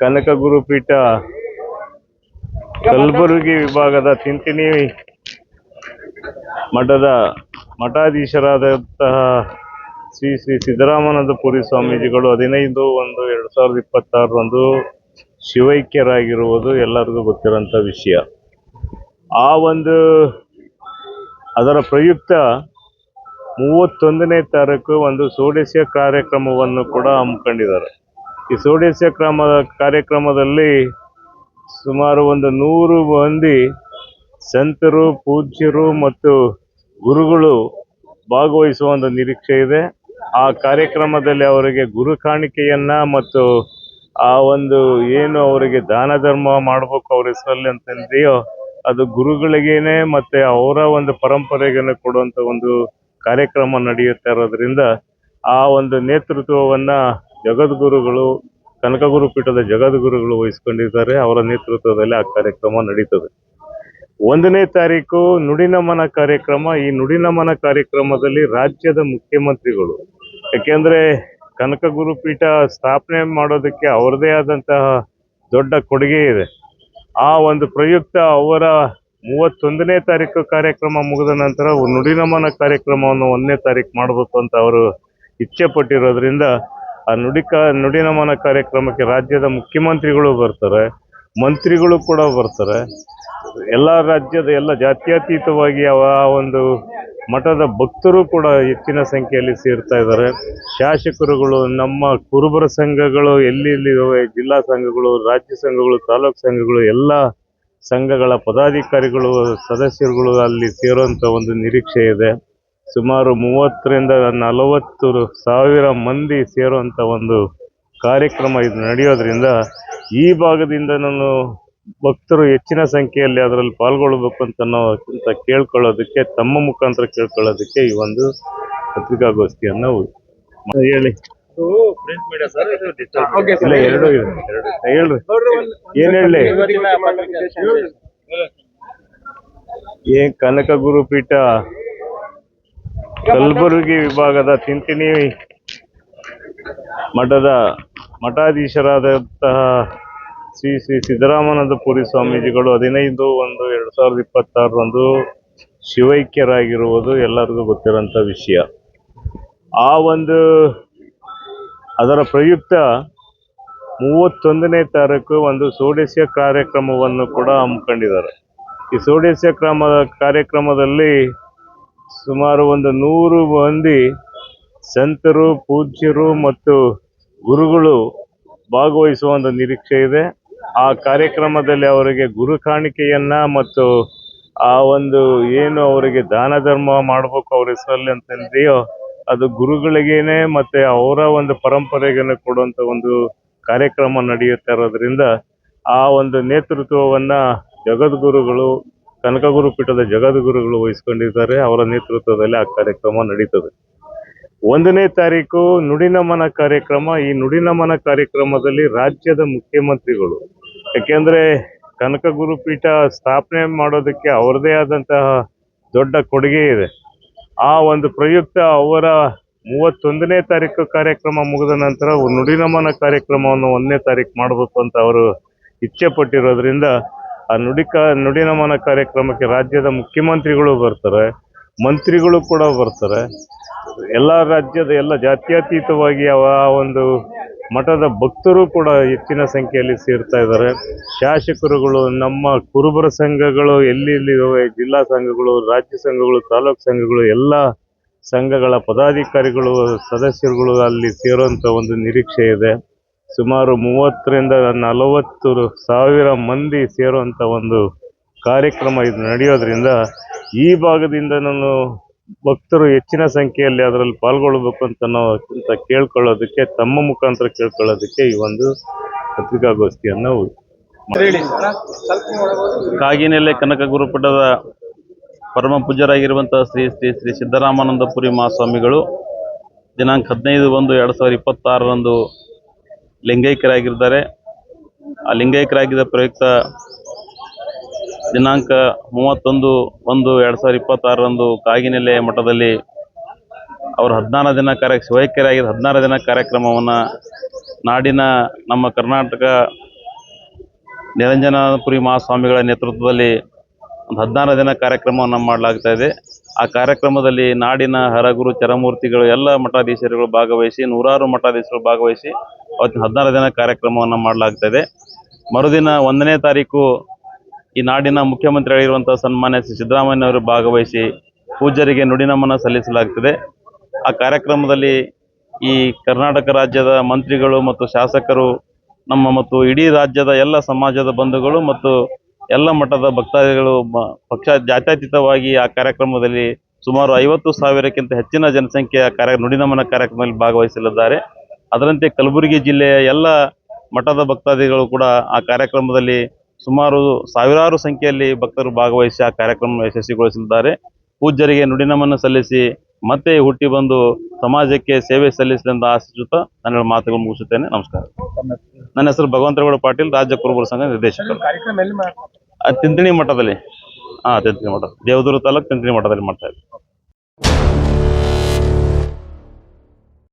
ಕನಕ ಗುರುಪೀಠ? ಕಲಬುರಗಿ ವಿಭಾಗದ ತಿಂತಿನಿ ಮಠದ ಮಠಾಧೀಶರಾದಂತಹ ಶ್ರೀ ಶ್ರೀ ಸಿದ್ದರಾಮಾನಂದ ಪುರಿ ಸ್ವಾಮೀಜಿಗಳು ಹದಿನೈದು ಒಂದು ಎರಡು ಸಾವಿರದ ಇಪ್ಪತ್ತಾರರಂದು ಶಿವೈಕ್ಯರಾಗಿರುವುದು ಎಲ್ಲರಿಗೂ ಗೊತ್ತಿರೋಂಥ ವಿಷಯ. ಆ ಒಂದು ಅದರ ಪ್ರಯುಕ್ತ ಮೂವತ್ತೊಂದನೇ ತಾರೀಕು ಒಂದು ಸೋಡಿಸಿಯ ಕಾರ್ಯಕ್ರಮವನ್ನು ಕೂಡ ಹಮ್ಮಿಕೊಂಡಿದ್ದಾರೆ. ಈ ಸೋಡೇಸ್ಯ ಕ್ರಮದ ಕಾರ್ಯಕ್ರಮದಲ್ಲಿ ಸುಮಾರು ಒಂದು ನೂರು ಮಂದಿ ಸಂತರು, ಪೂಜ್ಯರು ಮತ್ತು ಗುರುಗಳು ಭಾಗವಹಿಸುವ ಒಂದು ನಿರೀಕ್ಷೆ ಇದೆ. ಆ ಕಾರ್ಯಕ್ರಮದಲ್ಲಿ ಅವರಿಗೆ ಗುರು ಕಾಣಿಕೆಯನ್ನ ಮತ್ತು ಆ ಒಂದು ಏನು ಅವರಿಗೆ ದಾನ ಧರ್ಮ ಮಾಡಬೇಕು ಅವ್ರ ಹೆಸರಲ್ಲಿ ಅಂತಂದೆಯೋ ಅದು ಗುರುಗಳಿಗೇನೆ ಮತ್ತೆ ಅವರ ಒಂದು ಪರಂಪರೆಗೇನೆ ಕೊಡುವಂತ ಒಂದು ಕಾರ್ಯಕ್ರಮ ನಡೆಯುತ್ತಾ ಇರೋದ್ರಿಂದ ಆ ಒಂದು ನೇತೃತ್ವವನ್ನ ಜಗದ್ಗುರುಗಳು, ಕನಕಗುರು ಪೀಠದ ಜಗದ್ಗುರುಗಳು ವಹಿಸ್ಕೊಂಡಿದ್ದಾರೆ. ಅವರ ನೇತೃತ್ವದಲ್ಲಿ ಆ ಕಾರ್ಯಕ್ರಮ ನಡೀತದೆ. ಒಂದನೇ ತಾರೀಕು ನುಡಿನಮನ ಕಾರ್ಯಕ್ರಮ. ಈ ನುಡಿನಮನ ಕಾರ್ಯಕ್ರಮದಲ್ಲಿ ರಾಜ್ಯದ ಮುಖ್ಯಮಂತ್ರಿಗಳು, ಯಾಕೆಂದ್ರೆ ಕನಕ ಗುರುಪೀಠ ಸ್ಥಾಪನೆ ಮಾಡೋದಕ್ಕೆ ಅವರದೇ ಆದಂತಹ ದೊಡ್ಡ ಕೊಡುಗೆ ಇದೆ. ಆ ಒಂದು ಪ್ರಯುಕ್ತ ಅವರ ಮೂವತ್ತೊಂದನೇ ತಾರೀಕು ಕಾರ್ಯಕ್ರಮ ಮುಗಿದ ನಂತರ ನುಡಿನಮನ ಕಾರ್ಯಕ್ರಮವನ್ನು ಒಂದನೇ ತಾರೀಕು ಮಾಡಬೇಕು ಅಂತ ಅವರು ಇಚ್ಛೆ ಪಟ್ಟಿರೋದ್ರಿಂದ ಆ ನುಡಿ ಕ ನುಡಿನಮನ ಕಾರ್ಯಕ್ರಮಕ್ಕೆ ರಾಜ್ಯದ ಮುಖ್ಯಮಂತ್ರಿಗಳು ಬರ್ತಾರೆ, ಮಂತ್ರಿಗಳು ಕೂಡ ಬರ್ತಾರೆ. ಎಲ್ಲ ರಾಜ್ಯದ ಎಲ್ಲ ಜಾತ್ಯತೀತವಾಗಿ ಆ ಒಂದು ಮಠದ ಭಕ್ತರು ಕೂಡ ಹೆಚ್ಚಿನ ಸಂಖ್ಯೆಯಲ್ಲಿ ಸೇರ್ತಾ ಇದ್ದಾರೆ. ಶಾಸಕರುಗಳು, ನಮ್ಮ ಕುರುಬರ ಸಂಘಗಳು ಎಲ್ಲಿ ಜಿಲ್ಲಾ ಸಂಘಗಳು, ರಾಜ್ಯ ಸಂಘಗಳು, ತಾಲೂಕು ಸಂಘಗಳು, ಎಲ್ಲ ಸಂಘಗಳ ಪದಾಧಿಕಾರಿಗಳು, ಸದಸ್ಯರುಗಳು ಅಲ್ಲಿ ಸೇರುವಂತ ಒಂದು ನಿರೀಕ್ಷೆ ಇದೆ. ಸುಮಾರು ಮೂವತ್ತರಿಂದ ನಲವತ್ತು ಸಾವಿರ ಮಂದಿ ಸೇರುವಂಥ ಒಂದು ಕಾರ್ಯಕ್ರಮ ಇದು ನಡೆಯೋದ್ರಿಂದ ಈ ಭಾಗದಿಂದ ನಾನು ಭಕ್ತರು ಹೆಚ್ಚಿನ ಸಂಖ್ಯೆಯಲ್ಲಿ ಅದರಲ್ಲಿ ಪಾಲ್ಗೊಳ್ಬೇಕು ಅಂತ ನಾವು ಅಂತ ಕೇಳ್ಕೊಳ್ಳೋದಕ್ಕೆ ತಮ್ಮ ಮುಖಾಂತರ ಕೇಳ್ಕೊಳ್ಳೋದಕ್ಕೆ ಈ ಒಂದು ಪತ್ರಿಕಾಗೋಷ್ಠಿಯನ್ನು ಹೇಳಿ. ಇಲ್ಲ ಎರಡು ಇದೆ. ಎರಡು ಹೇಳ್ರಿ ಏನ್ ಹೇಳಿ? ಏನ್ ಕನಕ ಗುರುಪೀಠ ಕಲಬುರಗಿ ವಿಭಾಗದ ತಿಂತಿಣಿ ಮಠದ ಮಠಾಧೀಶರಾದಂತಹ ಶ್ರೀ ಶ್ರೀ ಸಿದ್ದರಾಮಾನಂದ ಪುರಿ ಸ್ವಾಮೀಜಿಗಳು ಹದಿನೈದು ಒಂದು ಎರಡು ಸಾವಿರದ ಇಪ್ಪತ್ತಾರರಂದು ಶಿವೈಕ್ಯರಾಗಿರುವುದು ಎಲ್ಲರಿಗೂ ಗೊತ್ತಿರೋಂಥ ವಿಷಯ. ಆ ಒಂದು ಅದರ ಪ್ರಯುಕ್ತ ಮೂವತ್ತೊಂದನೇ ತಾರೀಕು ಒಂದು ಸೋಡೇಸ್ಯ ಕಾರ್ಯಕ್ರಮವನ್ನು ಕೂಡ ಹಮ್ಮಿಕೊಂಡಿದ್ದಾರೆ. ಈ ಸೋಡಸ್ಯ ಕ್ರಮ ಕಾರ್ಯಕ್ರಮದಲ್ಲಿ ಸುಮಾರು ಒಂದು ನೂರು ಮಂದಿ ಸಂತರು, ಪೂಜ್ಯರು ಮತ್ತು ಗುರುಗಳು ಭಾಗವಹಿಸುವ ಒಂದು ನಿರೀಕ್ಷೆ ಇದೆ. ಆ ಕಾರ್ಯಕ್ರಮದಲ್ಲಿ ಅವರಿಗೆ ಗುರು ಕಾಣಿಕೆಯನ್ನ ಮತ್ತು ಆ ಒಂದು ಏನು ಅವರಿಗೆ ದಾನ ಧರ್ಮ ಮಾಡಬೇಕು ಅವ್ರ ಹೆಸರಲ್ಲಿ ಅಂತಂದೆಯೋ ಅದು ಗುರುಗಳಿಗೇನೆ ಮತ್ತೆ ಅವರ ಒಂದು ಪರಂಪರೆಗೇನೆ ಕೊಡುವಂತ ಒಂದು ಕಾರ್ಯಕ್ರಮ ನಡೆಯುತ್ತಾ ಇರೋದ್ರಿಂದ ಆ ಒಂದು ನೇತೃತ್ವವನ್ನ ಜಗದ್ಗುರುಗಳು ಕನಕಗುರು ಪೀಠದ ಜಗದ್ಗುರುಗಳು ವಹಿಸ್ಕೊಂಡಿದ್ದಾರೆ, ಅವರ ನೇತೃತ್ವದಲ್ಲಿ ಆ ಕಾರ್ಯಕ್ರಮ ನಡೀತದೆ. ಒಂದನೇ ತಾರೀಕು ನುಡಿನಮನ ಕಾರ್ಯಕ್ರಮ. ಈ ನುಡಿನಮನ ಕಾರ್ಯಕ್ರಮದಲ್ಲಿ ರಾಜ್ಯದ ಮುಖ್ಯಮಂತ್ರಿಗಳು, ಯಾಕೆಂದ್ರೆ ಕನಕ ಗುರುಪೀಠ ಸ್ಥಾಪನೆ ಮಾಡೋದಕ್ಕೆ ಅವರದೇ ಆದಂತಹ ದೊಡ್ಡ ಕೊಡುಗೆ ಇದೆ. ಆ ಒಂದು ಪ್ರಯುಕ್ತ ಅವರ ಮೂವತ್ತೊಂದನೇ ತಾರೀಕು ಕಾರ್ಯಕ್ರಮ ಮುಗಿದ ನಂತರ ನುಡಿನಮನ ಕಾರ್ಯಕ್ರಮವನ್ನು ಒಂದನೇ ತಾರೀಕು ಮಾಡಬೇಕು ಅಂತ ಅವರು ಇಚ್ಛೆ ಪಟ್ಟಿರೋದ್ರಿಂದ ಆ ನುಡಿ ಕ ನುಡಿನಮನ ಕಾರ್ಯಕ್ರಮಕ್ಕೆ ರಾಜ್ಯದ ಮುಖ್ಯಮಂತ್ರಿಗಳು ಬರ್ತಾರೆ, ಮಂತ್ರಿಗಳು ಕೂಡ ಬರ್ತಾರೆ. ಎಲ್ಲ ರಾಜ್ಯದ ಎಲ್ಲ ಜಾತ್ಯತೀತವಾಗಿ ಆ ಒಂದು ಮಠದ ಭಕ್ತರು ಕೂಡ ಹೆಚ್ಚಿನ ಸಂಖ್ಯೆಯಲ್ಲಿ ಸೇರ್ತಾ ಇದ್ದಾರೆ. ಶಾಸಕರುಗಳು, ನಮ್ಮ ಕುರುಬರ ಸಂಘಗಳು ಎಲ್ಲಿ ಜಿಲ್ಲಾ ಸಂಘಗಳು, ರಾಜ್ಯ ಸಂಘಗಳು, ತಾಲೂಕು ಸಂಘಗಳು, ಎಲ್ಲ ಸಂಘಗಳ ಪದಾಧಿಕಾರಿಗಳು, ಸದಸ್ಯರುಗಳು ಅಲ್ಲಿ ಸೇರುವಂತ ಒಂದು ನಿರೀಕ್ಷೆ ಇದೆ. ಸುಮಾರು ಮೂವತ್ತರಿಂದ ನಲವತ್ತು ಸಾವಿರ ಮಂದಿ ಸೇರುವಂಥ ಒಂದು ಕಾರ್ಯಕ್ರಮ ಇದು ನಡೆಯೋದ್ರಿಂದ ಈ ಭಾಗದಿಂದ ನಾನು ಭಕ್ತರು ಹೆಚ್ಚಿನ ಸಂಖ್ಯೆಯಲ್ಲಿ ಅದರಲ್ಲಿ ಪಾಲ್ಗೊಳ್ಬೇಕು ಅಂತ ನಾವು ಅಂತ ಕೇಳ್ಕೊಳ್ಳೋದಕ್ಕೆ, ತಮ್ಮ ಮುಖಾಂತರ ಕೇಳ್ಕೊಳ್ಳೋದಕ್ಕೆ ಈ ಒಂದು ಪತ್ರಿಕಾಗೋಷ್ಠಿಯನ್ನು ಕಾಗಿನೆಲೆ ಕನಕ ಗುರುಪೀಠದ ಪರಮ ಪೂಜ್ಯರಾಗಿರುವಂತಹ ಶ್ರೀ ಶ್ರೀ ಶ್ರೀ ಸಿದ್ದರಾಮಾನಂದಪುರಿ ಮಹಾಸ್ವಾಮಿಗಳು, ದಿನಾಂಕ ಹದಿನೈದು ಒಂದು ಎರಡು ಸಾವಿರದ ಇಪ್ಪತ್ತಾರರಂದು ಲಿಂಗೈಕ್ಯರಾಗಿದ್ದಾರೆ ಆ ಲಿಂಗೈಕ್ಯರಾಗಿದ್ದ ಪ್ರಯುಕ್ತ ದಿನಾಂಕ ಮೂವತ್ತೊಂದು ಒಂದು ಎರಡು ಸಾವಿರದ ಇಪ್ಪತ್ತಾರರಂದು ಕಾಗಿನೆಲೆ ಮಠದಲ್ಲಿ ಅವರು ಹದಿನಾರು ದಿನ ಕಾರ್ಯ, ಶಿವೈಕ್ಯರಾಗಿದ್ದ ಹದಿನಾರು ದಿನ ಕಾರ್ಯಕ್ರಮವನ್ನು ನಾಡಿನ ನಮ್ಮ ಕರ್ನಾಟಕ ನಿರಂಜನಪುರಿ ಮಹಾಸ್ವಾಮಿಗಳ ನೇತೃತ್ವದಲ್ಲಿ ಒಂದು ಹದಿನಾರು ದಿನ ಕಾರ್ಯಕ್ರಮವನ್ನು ಮಾಡಲಾಗ್ತಾ ಇದೆ. ಆ ಕಾರ್ಯಕ್ರಮದಲ್ಲಿ ನಾಡಿನ ಹರಗುರು ಚರಮೂರ್ತಿಗಳು ಎಲ್ಲ ಮಠಾಧೀಶರುಗಳು ಭಾಗವಹಿಸಿ, ನೂರಾರು ಮಠಾಧೀಶರು ಭಾಗವಹಿಸಿ ಅವತ್ತು ಹದಿನಾರು ದಿನ ಕಾರ್ಯಕ್ರಮವನ್ನು ಮಾಡಲಾಗ್ತದೆ. ಮರುದಿನ ಒಂದನೇ ತಾರೀಕು ಈ ನಾಡಿನ ಮುಖ್ಯಮಂತ್ರಿಗಳಿರುವಂಥ ಸನ್ಮಾನ್ಯ ಶ್ರೀ ಸಿದ್ದರಾಮಯ್ಯ ಅವರು ಭಾಗವಹಿಸಿ ಪೂಜ್ಯರಿಗೆ ನುಡಿನಮನ ಸಲ್ಲಿಸಲಾಗ್ತದೆ. ಆ ಕಾರ್ಯಕ್ರಮದಲ್ಲಿ ಈ ಕರ್ನಾಟಕ ರಾಜ್ಯದ ಮಂತ್ರಿಗಳು ಮತ್ತು ಶಾಸಕರು ನಮ್ಮ ಮತ್ತು ಇಡೀ ರಾಜ್ಯದ ಎಲ್ಲ ಸಮಾಜದ ಬಂಧುಗಳು ಮತ್ತು ಎಲ್ಲ ಮಠದ ಭಕ್ತಾದಿಗಳು ಪಕ್ಷ ಜಾತ್ಯತೀತವಾಗಿ ಆ ಕಾರ್ಯಕ್ರಮದಲ್ಲಿ ಸುಮಾರು ಐವತ್ತು ಸಾವಿರಕ್ಕಿಂತ ಹೆಚ್ಚಿನ ಜನಸಂಖ್ಯೆಯ ಕಾರ್ಯ, ನುಡಿನಮನ ಕಾರ್ಯಕ್ರಮದಲ್ಲಿ ಭಾಗವಹಿಸಲಿದ್ದಾರೆ. ಅದರಂತೆ ಕಲಬುರಗಿ ಜಿಲ್ಲೆಯ ಎಲ್ಲ ಮಠದ ಭಕ್ತಾದಿಗಳು ಕೂಡ ಆ ಕಾರ್ಯಕ್ರಮದಲ್ಲಿ ಸುಮಾರು ಸಾವಿರಾರು ಸಂಖ್ಯೆಯಲ್ಲಿ ಭಕ್ತರು ಭಾಗವಹಿಸಿ ಆ ಕಾರ್ಯಕ್ರಮ ಯಶಸ್ವಿಗೊಳಿಸಲಿದ್ದಾರೆ. ಪೂಜ್ಯರಿಗೆ ನುಡಿನಮನ ಸಲ್ಲಿಸಿ ಮತ್ತೆ ಹುಟ್ಟಿ ಬಂದು ಸಮಾಜಕ್ಕೆ ಸೇವೆ ಆಶಿಸುತ್ತ ಆಶಿಸುತ್ತಾ ನನ್ನ ಮಾತುಗಳು ಮುಗಿಸುತ್ತೇನೆ. ನಮಸ್ಕಾರ. ನನ್ನ ಹೆಸರು ಭಗವಂತರಗೌಡ ಪಾಟೀಲ್, ರಾಜ್ಯ ಕುರುಬರ ಸಂಘ ನಿರ್ದೇಶಕರು. ತಿಂತಿಣಿ ಮಠದಲ್ಲಿ. ಹಾಂ ತಿಂತಿಣಿ ಮಠ. ದೇವದುರ್ಗ ತಾಲೂಕು ತಿಂತಿಣಿ ಮಠದಲ್ಲಿ ಮಾಡ್ತಾ ಇದ್ದೀವಿ